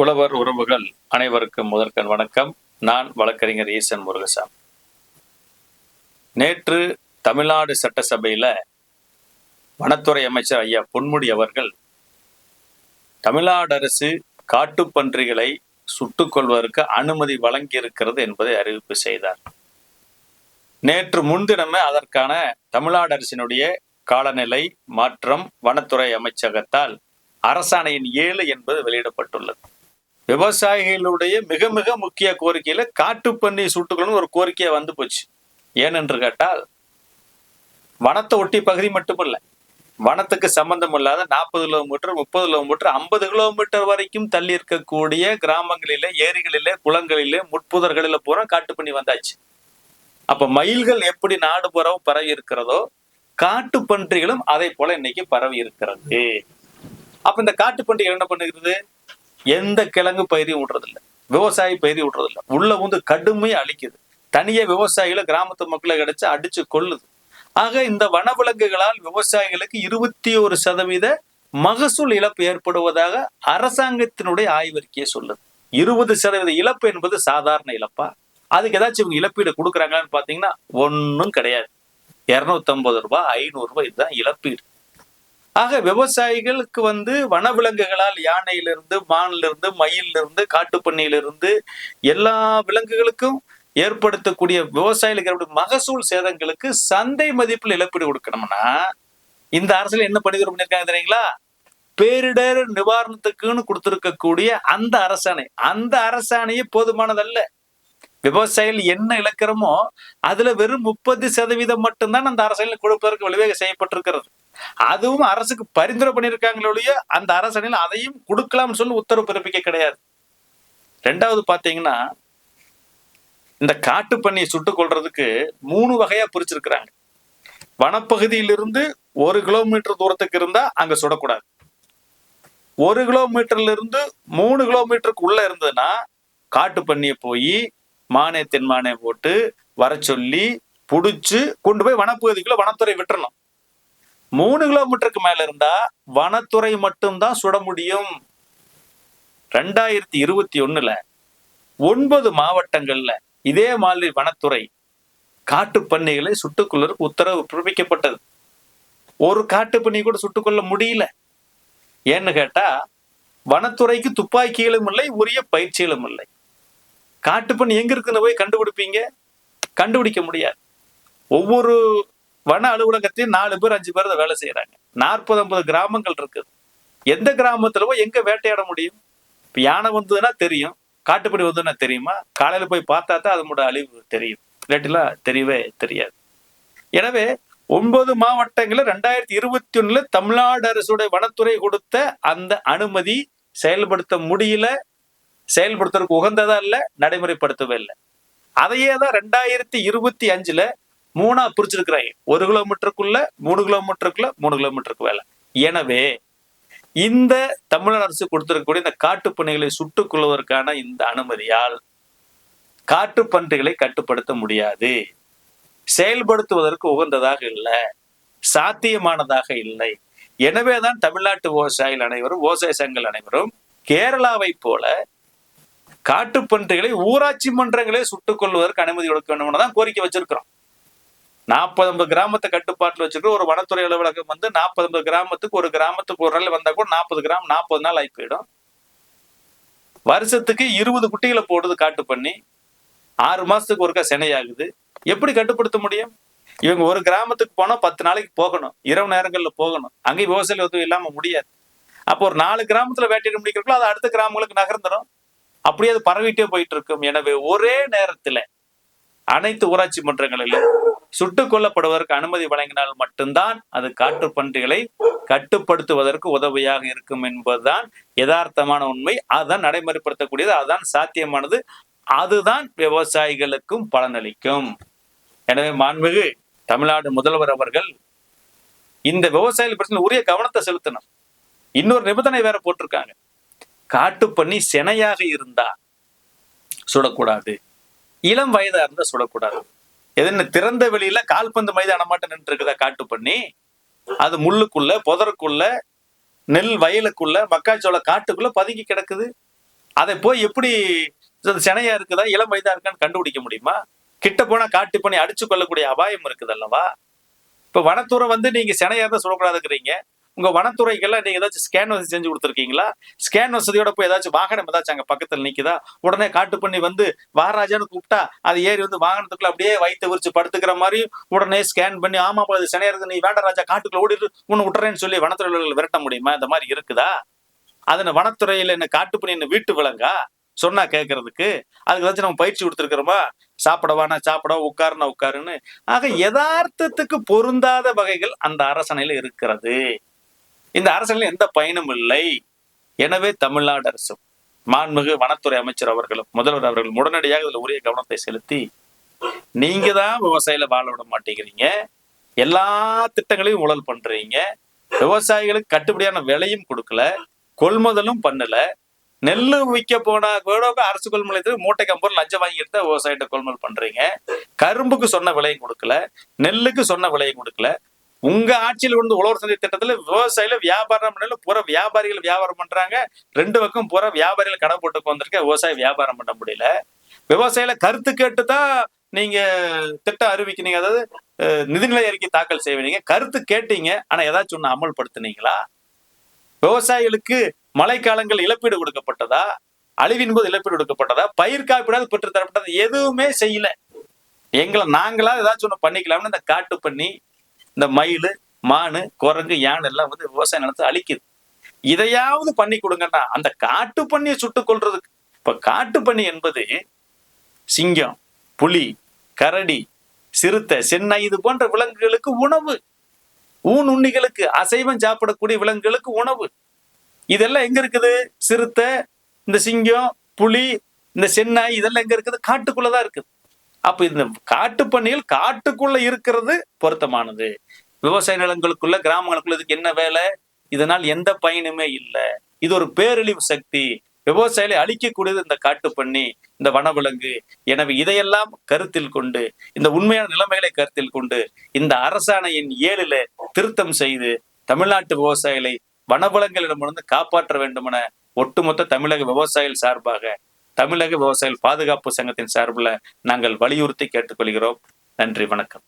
உழவர் உறவுகள் அனைவருக்கும் முதற்கண் வணக்கம். நான் வழக்கறிஞர் ஈசன் முருகசாமி. நேற்று தமிழ்நாடு சட்டசபையில வனத்துறை அமைச்சர் ஐயா பொன்முடி அவர்கள் தமிழ்நாடு அரசு காட்டுப்பன்றிகளை சுட்டுக்கொள்வதற்கு அனுமதி வழங்கியிருக்கிறது என்பதை அறிவிப்பு செய்தார். நேற்று முன்தினமே அதற்கான தமிழ்நாடு அரசினுடைய காலநிலை மாற்றம் வனத்துறை அமைச்சகத்தால் அரசாணையின் ஏழு என்பது வெளியிடப்பட்டுள்ளது. விவசாயிகளுடைய மிக மிக முக்கிய கோரிக்கையில காட்டுப்பன்னி சுட்டுக்கணும்னு ஒரு கோரிக்கையா வந்து போச்சு. ஏனென்று கேட்டால் வனத்தை ஒட்டி பகுதி மட்டுமல்ல வனத்துக்கு சம்பந்தம் இல்லாத நாற்பது கிலோமீட்டர் முப்பது கிலோமீட்டர் ஐம்பது கிலோமீட்டர் வரைக்கும் தள்ளி இருக்கக்கூடிய கிராமங்களில ஏரிகளிலே குளங்களில முட்புதர்களில பூரா காட்டுப்பன்னி வந்தாச்சு. அப்ப மயில்கள் எப்படி நாடு புறம் பரவி இருக்கிறதோ காட்டு பன்றிகளும் அதை போல இன்னைக்கு பரவி இருக்கிறது. அப்ப இந்த காட்டு பன்றிகள் என்ன பண்ணுகிறது? எந்த கிழங்கு பயிரையும் விடுறதில்ல விவசாயி பயிரை விடுறதில்ல உள்ள வந்து கடுமையை அழிக்குது. தனியே விவசாயிகளை கிராமத்து மக்களை கிடைச்சு அடிச்சு கொள்ளுது ஆக இந்த வனவிலங்குகளால் விவசாயிகளுக்கு இருபத்தி ஒரு சதவீத மகசூல் இழப்பு ஏற்படுவதாக அரசாங்கத்தினுடைய ஆய்வறிக்கையை சொல்லுது. இருபது சதவீத இழப்பு என்பது சாதாரண இழப்பா? அதுக்கு ஏதாச்சும் இவங்க இழப்பீடு கொடுக்குறாங்களான்னு பார்த்தீங்கன்னா ஒன்றும் கிடையாது. இருநூத்தம்பது ரூபாய் ஐநூறு ரூபாய் இதுதான் இழப்பீடு. ஆக விவசாயிகளுக்கு வந்து வனவிலங்குகளால் யானையிலிருந்து மானிலிருந்து மயிலிருந்து காட்டுப்பண்ணியிலிருந்து எல்லா விலங்குகளுக்கும் ஏற்படுத்தக்கூடிய விவசாயிகளுக்கு மகசூல் சேதங்களுக்கு சந்தை மதிப்பில் இழப்பீடு கொடுக்கணும்னா இந்த அரசுல என்ன பணிதுரை பண்ணியிருக்காங்க தெரியுங்களா? பேரிடர் நிவாரணத்துக்குன்னு கொடுத்திருக்கக்கூடிய அந்த அரசாணை. அந்த அரசாணையே போதுமானதல்ல. விவசாயிகள் என்ன இழக்கிறோமோ அதுல வெறும் முப்பது சதவீதம் மட்டும்தான் அந்த அரசாணையில் கொடுப்பதற்கு வழிவகை செய்யப்பட்டிருக்கிறது. அதுவும் அரசுக்கு பரிந்துரை பண்ணியிருக்காங்களே ஒழிய அந்த அரசாணையில் அதையும் கொடுக்கலாம்னு சொல்லி உத்தரவு பிறப்பிக்க கிடையாது. ரெண்டாவது பார்த்தீங்கன்னா இந்த காட்டு பண்ணியை சுட்டுக் கொள்றதுக்கு மூணு வகையா பிரிச்சிருக்கிறாங்க. வனப்பகுதியிலிருந்து ஒரு கிலோமீட்டர் தூரத்துக்கு இருந்தா அங்க சுடக்கூடாது. ஒரு கிலோமீட்டர்ல இருந்து மூணு கிலோமீட்டருக்கு உள்ள இருந்ததுன்னா காட்டு பண்ணியை போய் மானே தென்மானே போட்டு வர சொல்லி புடிச்சு கொண்டு போய் வனப்பகுதிக்குள்ள வனத்துறை விட்டுறணும். மூணு கிலோமீட்டருக்கு மேல இருந்தா வனத்துறை மட்டும்தான் சுட முடியும். ரெண்டாயிரத்தி இருபத்தி ஒண்ணுல ஒன்பது மாவட்டங்கள்ல இதே மாதிரி வனத்துறை காட்டு பண்ணைகளை சுட்டுக்கொள்வதற்கு உத்தரவு பிறப்பிக்கப்பட்டது. ஒரு காட்டு பண்ணி கூட சுட்டுக்கொள்ள முடியல. ஏன்னு கேட்டா வனத்துறைக்கு துப்பாக்கிகளும் இல்லை உரிய பயிற்சிகளும் இல்லை. காட்டுப்பண்ணி எங்க இருக்குன்னு போய் கண்டுபிடிப்பீங்க? கண்டுபிடிக்க முடியாது. ஒவ்வொரு வன அலுவலகத்தையும் நாலு பேர் அஞ்சு பேர் வேலை செய்யறாங்க நாற்பது ஐம்பது கிராமங்கள் இருக்குது. எந்த கிராமத்துல எங்க வேட்டையாட முடியும்? இப்போ யானை வந்ததுன்னா தெரியும். காட்டுப்படி வந்ததுன்னா தெரியுமா? காலையில போய் பார்த்தா தான் அதனோட அழிவு தெரியும். இல்லாட்டிலாம் தெரியவே தெரியாது. எனவே ஒன்பது மாவட்டங்களில் ரெண்டாயிரத்தி இருபத்தி ஒண்ணுல தமிழ்நாடு அரசுடைய வனத்துறை கொடுத்த அந்த அனுமதி செயல்படுத்த முடியல. செயல்படுத்துறதுக்கு உகந்ததா இல்ல நடைமுறைப்படுத்தவே இல்லை. அதையே தான் ரெண்டாயிரத்தி இருபத்தி அஞ்சுல மூணா பிரிச்சிருக்கிறாங்க ஒரு கிலோமீட்டருக்குள்ள மூணு கிலோமீட்டருக்குள்ள மூணு கிலோமீட்டருக்கு வேலை எனவே இந்த தமிழக அரசு கொடுத்திருக்கக்கூடிய இந்த காட்டு பணிகளை சுட்டுக் கொள்வதற்கான இந்த அனுமதியால் காட்டு பன்றிகளை கட்டுப்படுத்த முடியாது. செயல்படுத்துவதற்கு உகந்ததாக இல்லை. சாத்தியமானதாக இல்லை. எனவேதான் தமிழ்நாட்டு விவசாயிகள் அனைவரும் விவசாய சங்கங்கள் அனைவரும் கேரளாவை போல காட்டுப்பன்றிகளை ஊராட்சி மன்றங்களே சுட்டுக் கொள்வதற்கு அனுமதி கொடுக்க வேண்டும் தான் கோரிக்கை வச்சிருக்கிறோம். நாற்பது ஐம்பது கிராமத்தை கட்டுப்பாட்டில் வச்சுட்டு ஒரு வனத்துறை அலுவலகம் வந்து நாற்பது ஐம்பது கிராமத்துக்கு ஒரு கிராமத்துக்கு ஒரு நாள் வந்தா கூட நாற்பது கிராம் நாற்பது நாள் ஆகி போயிடும். வருஷத்துக்கு இருபது குட்டிகளை போடுது காட்டு பண்ணி. ஆறு மாசத்துக்கு ஒருக்கா சினையாகுது. எப்படி கட்டுப்படுத்த முடியும்? இவங்க ஒரு கிராமத்துக்கு போனால் பத்து நாளைக்கு போகணும். இரவு நேரங்களில் போகணும். அங்கேயும் விவசாயிகள் உதவி இல்லாமல் முடியாது. அப்போ ஒரு நாலு கிராமத்தில் வேட்டையிட முடிக்கிறப்போ அது அடுத்த கிராமங்களுக்கு நகர்ந்துடும் அப்படியே அது பரவிட்டே போயிட்டு இருக்கும். எனவே ஒரே நேரத்தில் அனைத்து ஊராட்சி மன்றங்களிலும் சுட்டுக் கொல்லப்படுவதற்கு அனுமதி வழங்கினால் மட்டும்தான் அது காட்டுப்பன்றிகளை கட்டுப்படுத்துவதற்கு உதவியாக இருக்கும் என்பதுதான் யதார்த்தமான உண்மை. அதுதான் நடைமுறைப்படுத்தக்கூடியது. அதுதான் சாத்தியமானது. அதுதான் விவசாயிகளுக்கும் பலனளிக்கும். எனவே மாண்புகு தமிழ்நாடு முதல்வர் அவர்கள் இந்த விவசாயிகள் பிரச்சனை உரிய கவனத்தை செலுத்தணும். இன்னொரு நிபந்தனை வேற போட்டிருக்காங்க. காட்டு பண்ணி செனையாக இருந்தா சுடக்கூடாது. இளம் வயதா இருந்தா சுடக்கூடாது. எதுன்னு திறந்த வெளியில கால்பந்து மைதானம் மட்டும் நின்று இருக்குதா காட்டு பண்ணி அது முள்ளுக்குள்ள புதருக்குள்ள நெல் வயலுக்குள்ள மக்காச்சோள காட்டுக்குள்ள பதுங்கி கிடக்குது. அதை போய் எப்படி சினையா இருக்குதா இளம் வயதா இருக்கான்னு கண்டுபிடிக்க முடியுமா? கிட்ட போனா காட்டு பண்ணி அடிச்சு கொள்ளக்கூடிய அபாயம் இருக்குது அல்லவா இப்ப வனத்துறை வந்து நீங்க சினையா தான் சொல்லக்கூடாதுங்கிறீங்க உங்க வனத்துறைக்கெல்லாம் நீங்க ஏதாச்சும் ஸ்கேன் வசதி செஞ்சு கொடுத்துருக்கீங்களா? ஸ்கேன் வசதியோட போய் ஏதாச்சும் வாகனம் ஏதாச்சும் அங்க பக்கத்துல நிக்குதா? உடனே காட்டு பண்ணி வந்து வாராஜான்னு கூப்பிட்டா அது ஏறி வந்து வாகனத்துக்குள்ள அப்படியே வயிற்று விரிச்சு படுத்துக்கிற மாதிரி உடனே ஸ்கேன் பண்ணி ஆமா இது சினையா இருக்கு நீ வேண்டாம் ராஜா காட்டுக்குள்ள ஓடிட்டு உன்னை விட்டுறேன்னு சொல்லி வனத்துறையில விரட்ட முடியுமா? இந்த மாதிரி இருக்குதா? அதனை வனத்துறையில என்ன காட்டுப்பணி என்ன வீட்டு விலங்கா சொன்னா கேட்கறதுக்கு அதுக்கு ஏதாச்சும் நம்ம பயிற்சி கொடுத்துருக்குறோமா? சாப்பிடவானா சாப்பிட உட்காருனா உட்காருன்னு. ஆக யதார்த்தத்துக்கு பொருந்தாத வகைகள் அந்த அரசணையில இருக்கிறது. இந்த அரசணையில எந்த பயனும் இல்லை. எனவே தமிழ்நாடு அரசும் மாண்புமிகு வனத்துறை அமைச்சர் அவர்களும் முதல்வர் அவர்கள் உடனடியாக இதுல உரிய கவனத்தை செலுத்தி நீங்க தான் விவசாயில வாழ விட மாட்டேங்கிறீங்க. எல்லா திட்டங்களையும் ஊழல் பண்றீங்க. விவசாயிகளுக்கு கட்டுப்படியான விலையும் கொடுக்கல கொள்முதலும் பண்ணல. நெல் விற்க போனா கூட அரசு கொள்முதல் மூட்டைக்கு ஐம்பது லஞ்சம் வாங்கிட்டு தான் விவசாயிட்ட கொள்முதல் பண்றீங்க. கரும்புக்கு சொன்ன விலையும் கொடுக்கல நெல்லுக்கு சொன்ன விலையும் கொடுக்கல. உங்க ஆட்சியில் வந்து உழவர் சந்தை திட்டத்துல விவசாயில வியாபாரம் பண்ணல புற வியாபாரிகள் வியாபாரம் பண்றாங்க. ரெண்டு பக்கம் புற வியாபாரிகள் கடை போட்டு வந்திருக்க விவசாய வியாபாரம் பண்ண முடியல. விவசாயில கருத்து கேட்டு தான் நீங்க திட்டம் அறிவிக்கிறீங்க. அதாவது நிதிநிலை அறிக்கை தாக்கல் செய்வீங்க கருத்து கேட்டீங்க ஆனா ஏதாச்சும் ஒண்ணு அமல்படுத்துனீங்களா? விவசாயிகளுக்கு மழைக்காலங்கள் இழப்பீடு கொடுக்கப்பட்டதா? அழிவின் போது இழப்பீடு கொடுக்கப்பட்டதா? பயிர் காப்பீடாவது பெற்று தரப்பட்டது எதுவுமே செய்யல. எங்களை நாங்களா ஏதாச்சும் ஒண்ணு பண்ணிக்கலாம்னு இந்த காட்டு பண்ணி இந்த மயில் மானு குரங்கு யானை எல்லாம் வந்து விவசாய நிலத்தை அழிக்குது. இதையாவது பண்ணி கொடுங்கன்னா அந்த காட்டு பண்ணியை சுட்டுக் கொள்றதுக்கு இப்ப காட்டு பண்ணி என்பது சிங்கம் புலி கரடி சிறுத்தை சென்னை இது போன்ற விலங்குகளுக்கு உணவு. ஊன் உண்ணிகளுக்கு அசைவம் சாப்பிடக்கூடிய விலங்குகளுக்கு உணவு. இதெல்லாம் எங்க இருக்குது? சிறுத்தை இந்த சிங்கம் புலி இந்த சென்னாய் இதெல்லாம் எங்க இருக்குது? காட்டுக்குள்ளதான் இருக்குது. அப்ப இந்த காட்டு பண்ணிகள் காட்டுக்குள்ள இருக்கிறது பொருத்தமானது. விவசாய நிலங்களுக்குள்ள கிராமங்களுக்குள்ள இதுக்கு என்ன வேலை? இதனால் எந்த பயனுமே இல்லை. இது ஒரு பேரழிவு சக்தி. விவசாயிகளை அழிக்கக்கூடியது இந்த காட்டு பண்ணி இந்த வனவிலங்கு. எனவே இதையெல்லாம் கருத்தில் கொண்டு இந்த உண்மையான நிலைமைகளை கருத்தில் கொண்டு இந்த அரசாணையின் ஏழில திருத்தம் செய்து தமிழ்நாட்டு விவசாயிகளை வனவிலங்குகளிடமிருந்து காப்பாற்ற வேண்டுமென ஒட்டுமொத்த தமிழக விவசாயிகள் சார்பாக தமிழக விவசாயிகள் பாதுகாப்பு சங்கத்தின் சார்பில் நாங்கள் வலியுறுத்தி கேட்டுக்கொள்கிறோம். நன்றி வணக்கம்.